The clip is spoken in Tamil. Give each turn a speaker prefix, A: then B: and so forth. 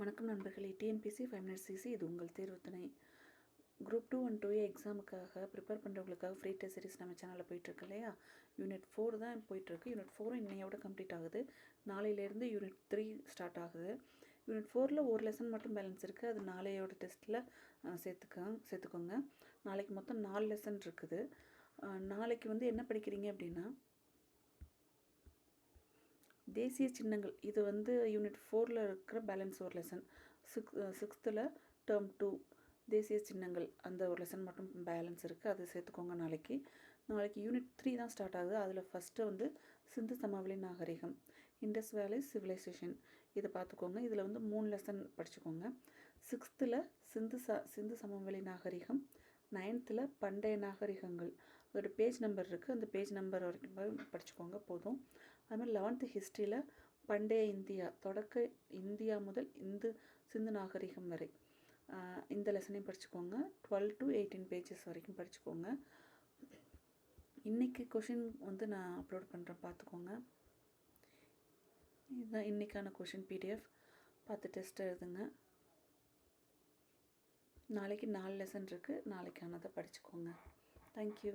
A: வணக்கம் நண்பர்களே. டிஎன்பிசி ஃபைவ் மினிட்ஸ் சிசி இது உங்கள் தேர்வு துணை. குரூப் டூ அண்ட் டூ எக்ஸாமுக்காக ப்ரிப்பேர் பண்ணுறவங்களுக்காக ஃப்ரீ டெஸ்ட் சீரிஸ் நம்ம சேனலில் போயிட்டுருக்கு இல்லையா? யூனிட் ஃபோர் தான் போயிட்டுருக்கு. யூனிட் ஃபோரும் இன்னையோட கம்ப்ளீட் ஆகுது. நாளையிலேருந்து யூனிட் த்ரீ ஸ்டார்ட் ஆகுது. யூனிட் ஃபோரில் ஒரு லெசன் மட்டும் பேலன்ஸ் இருக்குது அது நாளையோட டெஸ்ட்டில் சேர்த்துக்க சேர்த்துக்கோங்க. நாளைக்கு மொத்தம் நாலு லெசன் இருக்குது. நாளைக்கு வந்து என்ன படிக்கிறீங்க அப்படின்னா தேசிய சின்னங்கள். இது வந்து யூனிட் ஃபோரில் இருக்கிற பேலன்ஸ் ஒரு லெசன் சிக்ஸ் சிக்ஸ்த்தில் டேர்ம் டூ தேசிய சின்னங்கள். அந்த ஒரு லெசன் மட்டும் பேலன்ஸ் இருக்குது அது சேர்த்துக்கோங்க நாளைக்கு. நாளைக்கு யூனிட் த்ரீ தான் ஸ்டார்ட் ஆகுது. அதில் ஃபஸ்ட்டு வந்து சிந்து சமவெளி நாகரிகம் இண்டஸ் வேலி சிவிலைசேஷன் இதை பார்த்துக்கோங்க. இதில் வந்து மூணு லெசன் படிச்சுக்கோங்க. சிக்ஸ்த்தில் சிந்து ச சிந்து சமவெளி நாகரிகம் நைன்த்தில் பண்டைய நாகரிகங்கள். அதோட பேஜ் நம்பர் இருக்குது அந்த பேஜ் நம்பர் வரைக்கும் படிச்சுக்கோங்க போதும். அதுமாதிரி லெவன்த்து ஹிஸ்ட்ரியில் பண்டைய இந்தியா தொடக்க இந்தியா முதல் இந்து சிந்து நாகரிகம் வரை. இந்த லெசனையும் படிச்சுக்கோங்க. டுவெல் டு எயிட்டீன் பேஜஸ் வரைக்கும் படிச்சுக்கோங்க. இன்றைக்கி கொஷின் வந்து நான் அப்லோட் பண்ணுறேன் பார்த்துக்கோங்க. இதுதான் இன்றைக்கான கொஷின் பிடிஎஃப் பார்த்து டெஸ்ட் எழுதுங்க. நாளைக்கு நாலு லெசன் இருக்குது நாளைக்கானதை படிச்சுக்கோங்க. தேங்க்யூ